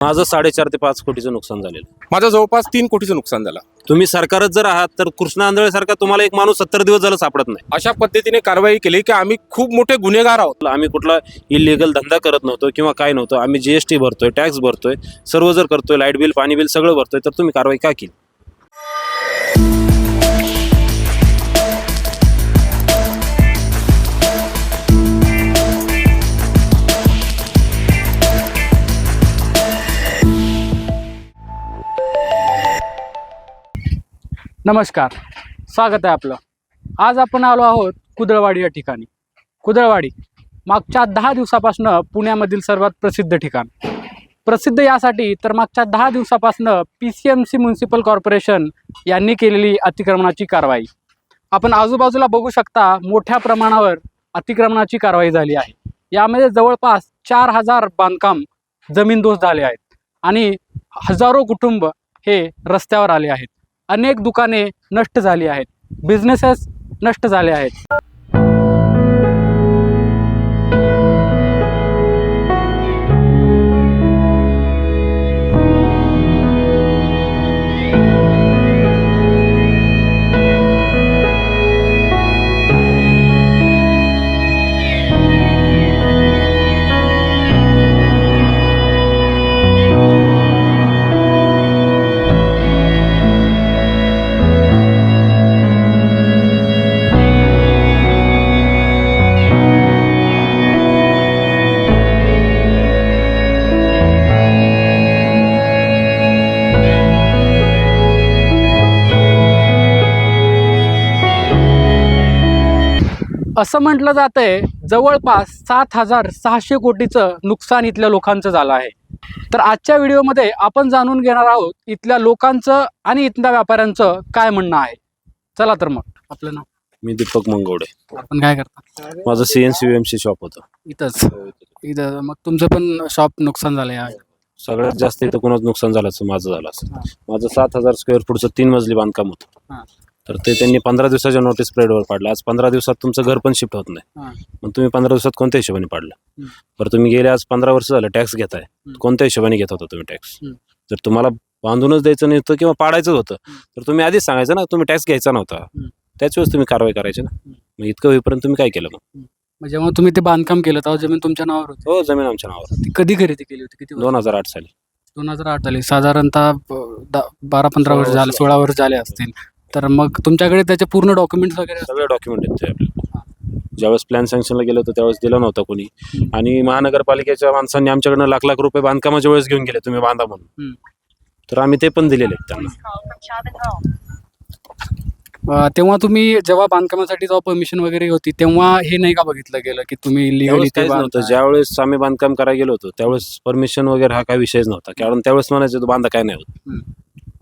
माझं साडेचार ते पाच कोटीचं नुकसान झालेलं. माझं जवळपास तीन कोटीचं नुकसान झालं. तुम्ही सरकारच जर आहात तर कृष्णा आंधळे सारखा तुम्हाला एक माणूस सत्तर दिवस झाला सापडत नाही. अशा पद्धतीने कारवाई केली की आम्ही खूप मोठे गुन्हेगार आहोत. आम्ही कुठला इलिगल धंदा करत नव्हतो किंवा काय नव्हतं. आम्ही जीएसटी भरतोय टॅक्स भरतोय सर्व जर करतोय लाइट बिल पाणी बिल सगळं भरतोय तर तुम्ही कारवाई का केली? नमस्कार. स्वागत आहे आपलं. आज आपण आलो आहोत कुदळवाडी या ठिकाणी. कुदळवाडी मागच्या दहा दिवसापासून पुण्यामधील सर्वात प्रसिद्ध ठिकाण. प्रसिद्ध यासाठी तर मागच्या दहा दिवसापासून P C M C municipal corporation यांनी केलेली अतिक्रमणाची कारवाई. आपण आजूबाजूला बघू शकता मोठ्या प्रमाणावर अतिक्रमणाची कारवाई झाली आहे. यामध्ये जवळपास चार हजार बांधकाम जमीनदोस्त झाले आहेत आणि हजारो कुटुंब हे रस्त्यावर आले आहेत. अनेक दुकाने नष्ट झाली आहेत. बिझनेसेस नष्ट झाले आहेत. असं म्हटलं जातंय जवळपास सात हजार सहाशे कोटीचं नुकसान इथल्या लोकांचं झालं आहे. तर आजच्या व्हिडिओमध्ये आपण जाणून घेणार आहोत इथल्या लोकांचं आणि इथल्या व्यापाऱ्यांचं काय म्हणणं आहे. चला तर मग आपलं नाव. मी दीपक मंगवडे. आपण काय करता? माझं सीएनसी एम सी शॉप होतं. इथंच. इथं मग तुमचं पण शॉप नुकसान झालं आहे सगळ्यात जास्त इथं कोणाचं नुकसान झालं माझं झालं असं. माझं सात हजार स्क्वेअर फूटचं तीन मजली बांधकाम होतं. तर ते त्यांनी पंधरा दिवसाच्या नोटीस पिरियडवर पाडलं. आज पंधरा दिवसात तुमचं घर पण शिफ्ट होत नाही. मग तुम्ही पंधरा दिवसात कोणत्या हिशोबाने पाडलं. बरं तुम्ही गेले आज पंधरा वर्ष झालं टॅक्स घेताय. कोणत्या हिशोबाने घेत होता तुम्ही टॅक्स. जर तुम्हाला बांधूनच द्यायचं नव्हतं किंवा पाडायचं होतं तर तुम्ही आधीच सांगायचं ना तुम्ही टॅक्स घ्यायचा नव्हता. त्याच वेळेस तुम्ही कारवाई करायची ना. मग इतकं होईपर्यंत तुम्ही काय केलं मग? जेव्हा तुम्ही ते बांधकाम केलं तेव्हा जमीन तुमच्या नावावर होती. हो जमीन आमच्या नावावर. ती कधी खरेदी केली होती? किती दोन हजार आठ साली. दोन हजार आठ झाली साधारणतः बारा पंधरा वर्ष झाले. सोळा वर्ष झाले असतील. तर मग तुमच्याकडे त्याचे पूर्ण डॉक्युमेंट्स वगैरे सगळे डॉक्युमेंट आहेत ते आपल्याला ज्यावेळेस प्लॅन सँक्शनला गेलो होतो त्यावेळेस दिलं नव्हतं कोणी. आणि महानगरपालिकेच्या माणसांनी आमच्याकडनं लाख लाख रुपये बांधकामाच्या वेळेस घेऊन गेले तुम्ही बांधा म्हणून. तर आम्ही ते पण दिलेले आहेत त्यांना. अं, तेव्हा तुम्ही जेव्हा बांधकामासाठी जेव्हा परमिशन वगैरे होती तेव्हा हे नाही का बघितलं गेलं की तुम्ही लिगली त्यावेळेस काहीच नव्हतं. ज्यावेळेस आम्ही बांधकाम करायला गेलो होतो त्यावेळेस परमिशन वगैरे हा काही विषयच नव्हता. कारण त्यावेळेस म्हणायचं तो बांधा काय नाही होत.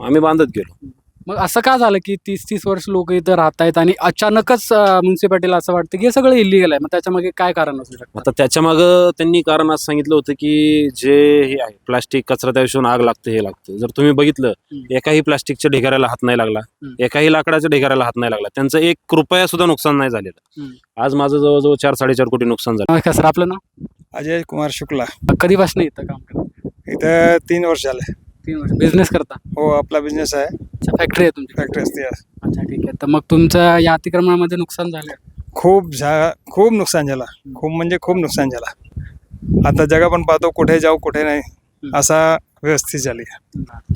आम्ही बांधत गेलो. मग असं का झालं की तीस तीस वर्ष लोक इथं राहत आहेत आणि अचानकच म्युन्सिपाल्टीला असं वाटतं की हे सगळं इलिगल आहे? मग त्याच्यामागे काय कारण असू शकतं? आता त्याच्या मागं त्यांनी कारण असं सांगितलं होतं की जे हे आहे प्लास्टिक कचरा त्याविषयी आग लागते हे लागतं. जर तुम्ही बघितलं. एकाही प्लास्टिकच्या ढिगाऱ्याला हात नाही लागला. एकाही लाकडाच्या ढिगाऱ्याला हात नाही लागला. त्यांचं एक रुपया सुद्धा नुकसान नाही झालेलं. आज माझं जवळजवळ चार साडेचार कोटी नुकसान झालं. सर आपलं नाव? अजय कुमार शुक्ला. कधीपासून इथं काम करता? इथं तीन वर्ष झाले. तीन वर्ष. बिझनेस करता? हो आपला बिझनेस आहे. अच्छा फॅक्टरी आहे तुमची. फॅक्टरी असते अच्छा ठीक आहे. तर मग तुमचं या अतिक्रमणामध्ये नुकसान झालं. खूप झा खूप नुकसान झाला. खूप म्हणजे खूप नुकसान झाला. आता जगा पण पाहतो कुठे जाऊ कुठे नाही असा व्यवस्थित झाली.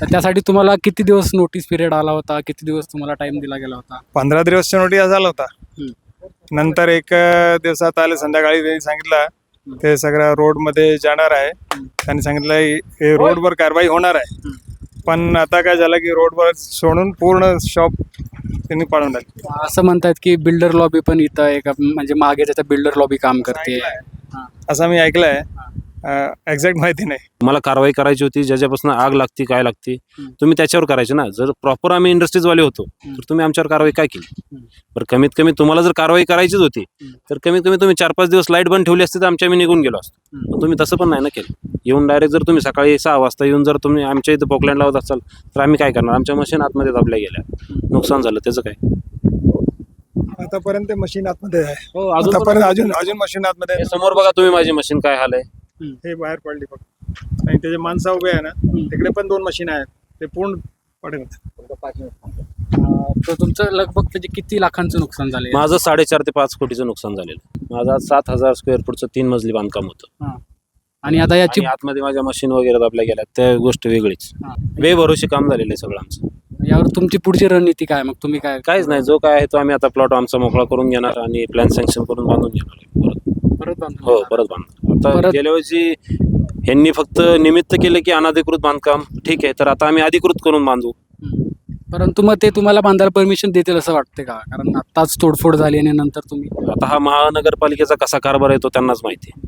तर त्यासाठी तुम्हाला किती दिवस नोटीस पिरियड आला होता? किती दिवस तुम्हाला टाइम दिला गेला होता? पंधरा दिवसच्या नोटीस झाला होता. नंतर एक दिवसात आले संध्याकाळी त्यांनी सांगितलं ते सगळं रोडमध्ये जाणार आहे. त्यांनी सांगितलं हे रोडवर कारवाई होणार आहे. पण आता काय झालं की रोडवर सोडून पूर्ण शॉप त्यांनी पाडून टाकली असं म्हणतात की बिल्डर लॉबी पण इथं एक म्हणजे मागे त्याच्या बिल्डर लॉबी काम करते. असं मी ऐकलंय. एक्झॅक्ट माहिती नाही. मला कारवाई करायची होती ज्याच्यापासून आग लागती काय लागती. तुम्ही त्याच्यावर करायचे ना. जर प्रॉपर आम्ही इंडस्ट्रीजवाले होतो. तर तुम्ही आमच्यावर कारवाई काय केली. बरं कमीत कमी तुम्हाला जर कारवाई करायचीच होती. तर कमीत कमी तुम्ही चार पाच दिवस लाइट बंद ठेवली असती तर आमच्या आम्ही निघून गेलो असतो. तुम्ही तसं पण नाही ना केलं. येऊन डायरेक्ट जर तुम्ही सकाळी सहा वाजता येऊन जर तुम्ही आमच्या इथं पोकलँड लावत असाल तर आम्ही काय करणार? आमच्या मशीन आतमध्ये दाबल्या गेल्या. नुकसान झालं त्याचं काय? आतापर्यंत मशीन आतमध्ये आहे. हो अजून आतापर्यंत अजून अजून मशीन आतमध्ये आहे. समोर बघा तुम्ही माझी मशीन काय हाल आहे हे बाहेर पडली फक्त. आणि त्याचे माणसं उभे आहे ना तिकडे पण दोन मशीन आहेत. ते पूर्ण पडेल अं, तर तुमचं लगभग त्याचे किती लाखांचं नुकसान झाले माझं साडेचार ते पाच कोटीचं नुकसान झालेलं माझं आज सात हजार स्क्वेअर फूटचं तीन मजली बांधकाम होतं. आणि आता याची आणि आतमध्ये माझ्या मशीन वगैरे दाबल्या गेल्या त्या गोष्ट वेगळीच. हा. बेभरोशी काम झालेलं आहे सगळं आमचं. यावर तुमची पुढची रणनीती काय मग तुम्ही काय काहीच नाही. जो काय आहे तो आम्ही आता प्लॉट आमचा मोकळा करून घेणार आणि प्लॅन सँक्शन करून बांधून घेणार आहे. परत परत बांधून हो घेणार? परत बांधणार आता परत- गेल्या वर्षी ह्यांनी फक्त निमित्त केलं की अनधिकृत बांधकाम. ठीक आहे तर आता आम्ही अधिकृत करून बांधू. हम्म. परंतु मग ते तुम्हाला बांधायला परमिशन देतील असं वाटते का? कारण आत्ताच तोडफोड झाली आणि नंतर तुम्ही आता हा महानगरपालिकेचा कसा कारभार आहे तो त्यांनाच माहिती आहे.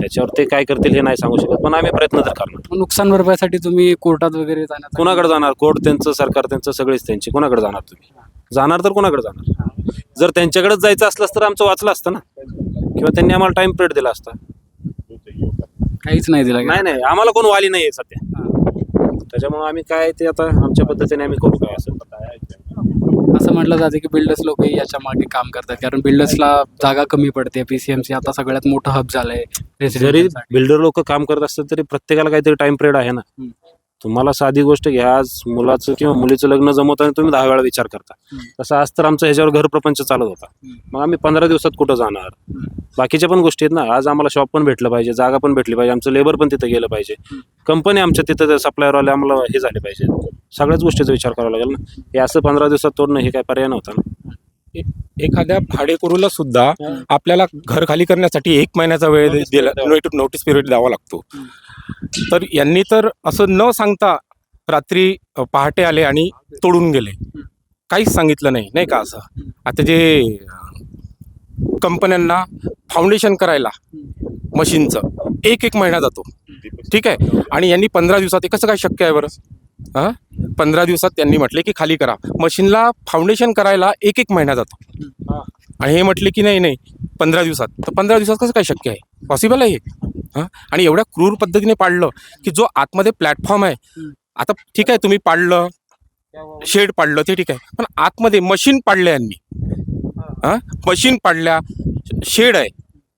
त्याच्यावर ते काय करतील हे नाही सांगू शकत पण आम्ही प्रयत्न तर करणार. मग नुकसान भरपाईसाठी तुम्ही कोर्टात वगैरे जाण्याचा कुणाकडे जाणार? कोर्ट त्यांचं सरकार त्यांचं सगळेच त्यांची. कुणाकडे जाणार तुम्ही? जाणार तर कुणाकडे जाणार? जर त्यांच्याकडेच जायचं असलं तर आमचं वाचलं असतं ना. किंवा त्यांनी आम्हाला टाइम पिरियड दिला असता. काहीच नाही दिला नाही नाही आम्हाला कोण वाली नाही आहे सध्या त्याच्यामुळे आम्ही काय ते आता आमच्या पद्धतीने आम्ही करू काय असं. असं म्हटलं जातं की बिल्डर्स लोक याच्या मागे काम करतात. कारण बिल्डर्सला जागा कमी पडते. पीसीएमसी आता सगळ्यात मोठं हब झालंय जरी. बिल्डर लोक काम करत असतात तरी प्रत्येकाला काहीतरी टाइम पिरियड आहे ना. तुम्हाला साधी गोष्ट घ्या. आज मुलाचं किंवा मुलीचं लग्न जमवताना तुम्ही दहा वेळा विचार करता. तसं आज तर आमचं ह्याच्यावर घर प्रपंच चालत होता. मग आम्ही पंधरा दिवसात कुठं जाणार. बाकीच्या पण गोष्टी आहेत ना. आज आम्हाला शॉप पण भेटलं पाहिजे जागा पण भेटली पाहिजे आमचं लेबर पण तिथं गेलं पाहिजे. कंपनी आमच्या तिथं सप्लायरवाले आम्हाला हे झाले पाहिजे. सगळ्याच गोष्टीचा विचार करावा लागेल ना. हे असं पंधरा दिवसात तोडणं हे काय पर्याय नव्हता ना. एखाद्या भाडेकरूला सुद्धा आपल्याला घर खाली करण्यासाठी एक महिन्याचा वेळ दिला. नोटीस पिरियड द्यावा लागतो. तर यांनी तर असं न सांगता रात्री पहाटे आले आणि तोडून गेले. काहीच सांगितलं नाही नाही का असं? आता जे कंपन्यांना फाउंडेशन करायला मशीनचं एक एक महिना जातो. ठीक आहे? आणि यांनी पंधरा दिवसात हे कसं काय शक्य आहे बरं? हां पंधरा दिवसात त्यांनी म्हटले की खाली करा. मशीनला फाउंडेशन करायला एक एक महिना जातो. आणि हे म्हटले की नाही नाही पंधरा दिवसात. तर पंधरा दिवसात कसं काय शक्य आहे? पॉसिबल आहे हे? हां आणि एवढ्या क्रूर पद्धतीने पाडलं की जो आतमध्ये प्लॅटफॉर्म आहे आता ठीक आहे तुम्ही पाडलं शेड पाडलं ते ठीक आहे. पण आतमध्ये मशीन पाडलं यांनी. हां मशीन पाडल्या शेड आहे.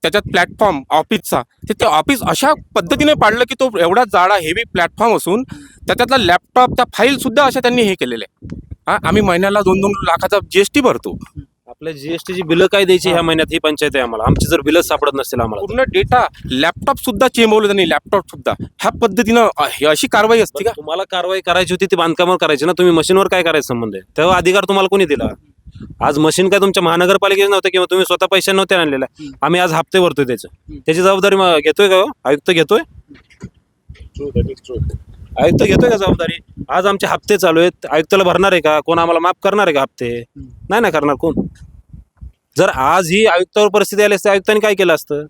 त्याच्यात प्लॅटफॉर्म ऑफिसचा ते ते ऑफिस अशा पद्धतीने पाडलं की तो एवढा जाडा हेवी प्लॅटफॉर्म असून त्याच्यातला लॅपटॉप त्या फाईल सुद्धा अशा त्यांनी हे केलेले आहे हां आम्ही महिन्याला दोन दोन लाखाचा जी एस टी भरतो. आपल्या जीएसटी ची बिलं काय द्यायची ह्या महिन्यात ही पंचायत आहे आम्हाला. आमची जर बिलच सापडत नसतील आम्हाला पूर्ण डेटा लॅपटॉप सुद्धा चेंबवलं त्यांनी लॅपटॉप सुद्धा. ह्या पद्धतीनं हे अशी कारवाई असते का? तुम्हाला कारवाई करायची होती ती बांधकामावर करायची ना. तुम्ही मशीनवर काय करायचं संबंध आहे? तेव्हा अधिकार तुम्हाला कोणी दिला? आज मशीन काय तुमच्या महानगरपालिकेचे नव्हते किंवा तुम्ही स्वतः पैसे नव्हते आणलेले. आम्ही आज हप्ते भरतोय त्याचं. त्याची जबाबदारी घेतोय का हो? आयुक्त घेतोय? आयुक्त घेतोय का जबाबदारी? आज आमचे हप्ते चालू आहेत. आयुक्ताला भरणार आहे का? कोण आम्हाला माफ करणार आहे का हप्ते? नाही ना करणार कोण? जर आज ही आयुक्तावर परिस्थिती आली असते आयुक्तांनी काय केलं असतं?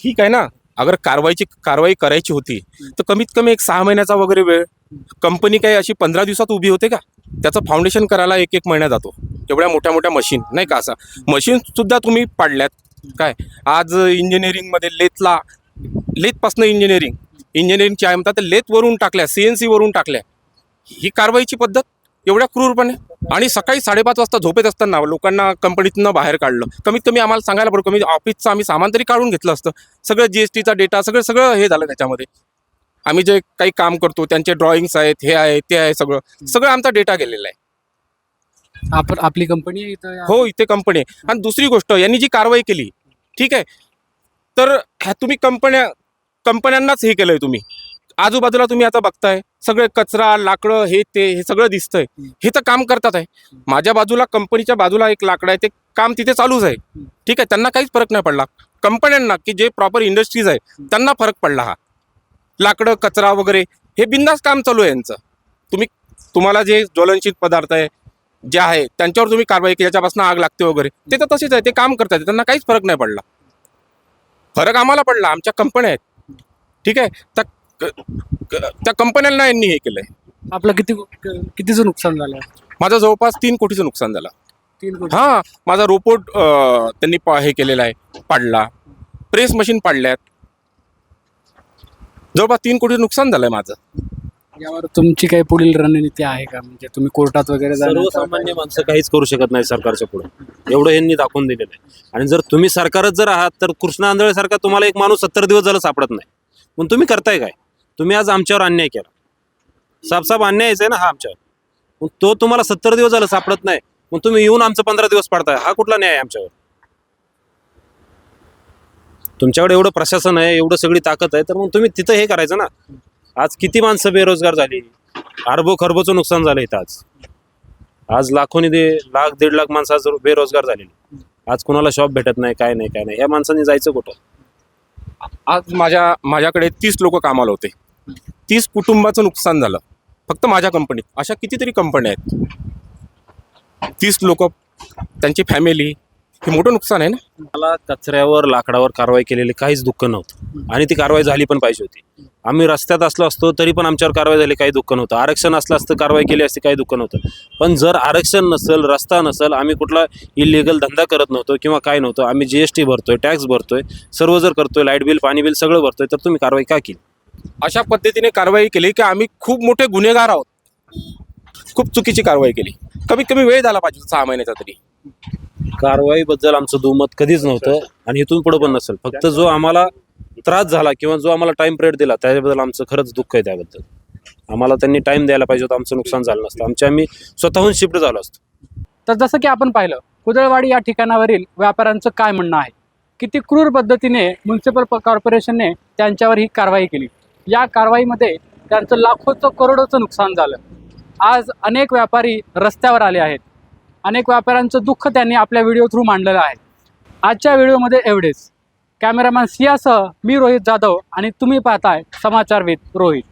ठीक आहे ना. अगर कारवाईची कारवाई करायची होती तर कमीत कमी एक सहा महिन्याचा वगैरे वेळ कंपनी काही अशी पंधरा दिवसात उभी होते का? त्याचं फाउंडेशन करायला एक एक महिना जातो. एवढ्या मोठ्या मोठ्या मशीन नाही का असं? मशीनसुद्धा तुम्ही पाडल्यात. काय? आज इंजिनिअरिंगमध्ये लेथला लेथपासनं इंजिनिअरिंग इंजिनिअरिंगची आहे म्हणतात लेथवरून टाकल्या सी एन सीवरून टाकल्या. ही कारवाईची पद्धत एवढ्या क्रूरपणे? आणि सकाळी साडेपाच वाजता झोपेत असताना लोकांना कंपनीतनं बाहेर काढलं. कमीत कमी आम्हाला सांगायला पडतं. कमी ऑफिसचं आम्ही सामान तरी काढून घेतलं असतं. सगळं जी एस टीचा डेटा सगळं सगळं हे झालं त्याच्यामध्ये. आम्ही जे काही काम करतो त्यांचे ड्रॉइंग्स आहेत हे आहे ते आहे सगळं. सगळं आमचा डेटा गेलेला आहे. आपण आपली कंपनी आहे इथं? हो इथे कंपनी आहे. आणि दुसरी गोष्ट यांनी जी कारवाई केली ठीक आहे? तर ह्या तुम्ही कंपन्या कंपन्यांनाच हे केलंय तुम्ही. आजूबाजूला तुम्ही आता बघताय सगळे कचरा लाकडं हे ते हे सगळं दिसतंय. हे तर काम करतात आहे. माझ्या बाजूला कंपनीच्या बाजूला एक लाकड आहे ते काम तिथे चालूच आहे. ठीक आहे? त्यांना काहीच फरक नाही पडला. कंपन्यांना की जे प्रॉपर इंडस्ट्रीज आहे त्यांना फरक पडला हा. लाकडं कचरा वगैरे हे बिंदास काम चालू आहे यांचं. तुम्ही तुम्हाला जे ज्वलनशील पदार्थ आहे जे आहे त्यांच्यावर तुम्ही कारवाई केली ज्याच्यापासून आग लागते वगैरे ते तर तसेच आहे ते काम करतात त्यांना काहीच फरक नाही पडला. फरक आम्हाला पडला आमच्या कंपन्या आहेत. ठीक आहे? त्या त्या कंपन्यांना यांनी हे केलंय. आपलं किती कितीचं नुकसान झालं? माझं जवळपास तीन कोटीचं नुकसान झालं. तीन कोटी. हां माझा रोपोट अं, त्यांनी हे केलेला आहे पाडला. प्रेस मशीन पाडल्यात. जवळपास तीन कोटी नुकसान झालंय माझं. यावर तुमची काही पुढील रणनीती आहे का? म्हणजे तुम्ही कोर्टात वगैरे जाण्याचा- सर्वसामान्य माणसं काहीच करू शकत नाही सरकारच्या पुढे. एवढं यांनी दाखवून दिलेलं आहे. आणि जर तुम्ही सरकारच जर आहात तर कृष्णा आंधळे सारखा तुम्हाला एक माणूस सत्तर दिवस झाला सापडत नाही. मग तुम्ही करताय काय? तुम्ही आज आमच्यावर अन्याय केला. साफसाफ अन्यायच आहे ना हा आमच्यावर. मग तो तुम्हाला सत्तर दिवस झालं सापडत नाही. मग तुम्ही येऊन आमचं पंधरा दिवस पाडताय. हा कुठला न्याय आहे आमच्यावर? तुमच्याकडे एवढं प्रशासन आहे एवढं सगळी ताकद आहे तर मग तुम्ही तिथं हे करायचं ना. आज किती माणसं बेरोजगार झाली? अरबो खरबोचं नुकसान झालं इथं आज. आज लाखोनी दे लाख दीड लाख माणसं आज बेरोजगार झालेली. आज कुणाला शॉप भेटत नाही काय नाही काय नाही. या माणसांनी जायचं कुठं? आज माझ्या माझ्याकडे तीस लोक कामाला होते. तीस कुटुंबाचं नुकसान झालं. फक्त माझ्या कंपनीत अशा कितीतरी कंपन्या आहेत. तीस लोक त्यांची फॅमिली हे मोठं नुकसान आहे ना? मला कचऱ्यावर लाकडावर कारवाई केलेली काहीच दुःख नव्हतं. आणि ती कारवाई झाली पण पाहिजे होती. आम्ही रस्त्यात असलो असतो तरी पण आमच्यावर कारवाई झाली काही दुःख नव्हतं. आरक्षण असलं असतं कारवाई केली असती काही दुःख नव्हतं. पण जर आरक्षण नसेल रस्ता नसेल आम्ही कुठला इलिगल धंदा करत नव्हतो किंवा काय नव्हतं आम्ही जी एस टी भरतोय टॅक्स भरतोय सर्व जर करतोय लाइट बिल पाणी बिल सगळं भरतोय तर तुम्ही कारवाई का केली? अशा पद्धतीने कारवाई केली की आम्ही खूप मोठे गुन्हेगार आहोत. खूप चुकीची कारवाई केली. कमीत कमी वेळ झाला पाहिजे सहा महिन्याचा तरी. कारवाईबद्दल आमचं दुमत कधीच नव्हतं आणि इथून पुढे पण नसेल. फक्त जो आम्हाला त्रास झाला किंवा जो आम्हाला टाइम पिरियड दिला त्याच्याबद्दल आमचं खरंच दुःख आहे त्याबद्दल. आम्हाला त्यांनी टाइम द्यायला पाहिजे होतं आमचं नुकसान झालं नसतं. आमच्या आम्ही स्वतःहून शिफ्ट झालो असतो. तर जसं की आपण पाहिलं कुदळवाडी या ठिकाणावरील व्यापाऱ्यांचं काय म्हणणं आहे? किती क्रूर पद्धतीने म्युन्सिपल कॉर्पोरेशनने त्यांच्यावर ही कारवाई केली? या कारवाईमध्ये त्यांचं लाखोचं करोडोचं नुकसान झालं. आज अनेक व्यापारी रस्त्यावर आले आहेत. अनेक व्यापाऱ्यांचं दुःख त्यांनी आपल्या व्हिडिओ थ्रू मांडलेलं आहे. आजच्या व्हिडिओमध्ये एवढेच. कॅमेरामॅन सियासह मी रोहित जाधव आणि तुम्ही पाहताय समाचारविद रोहित.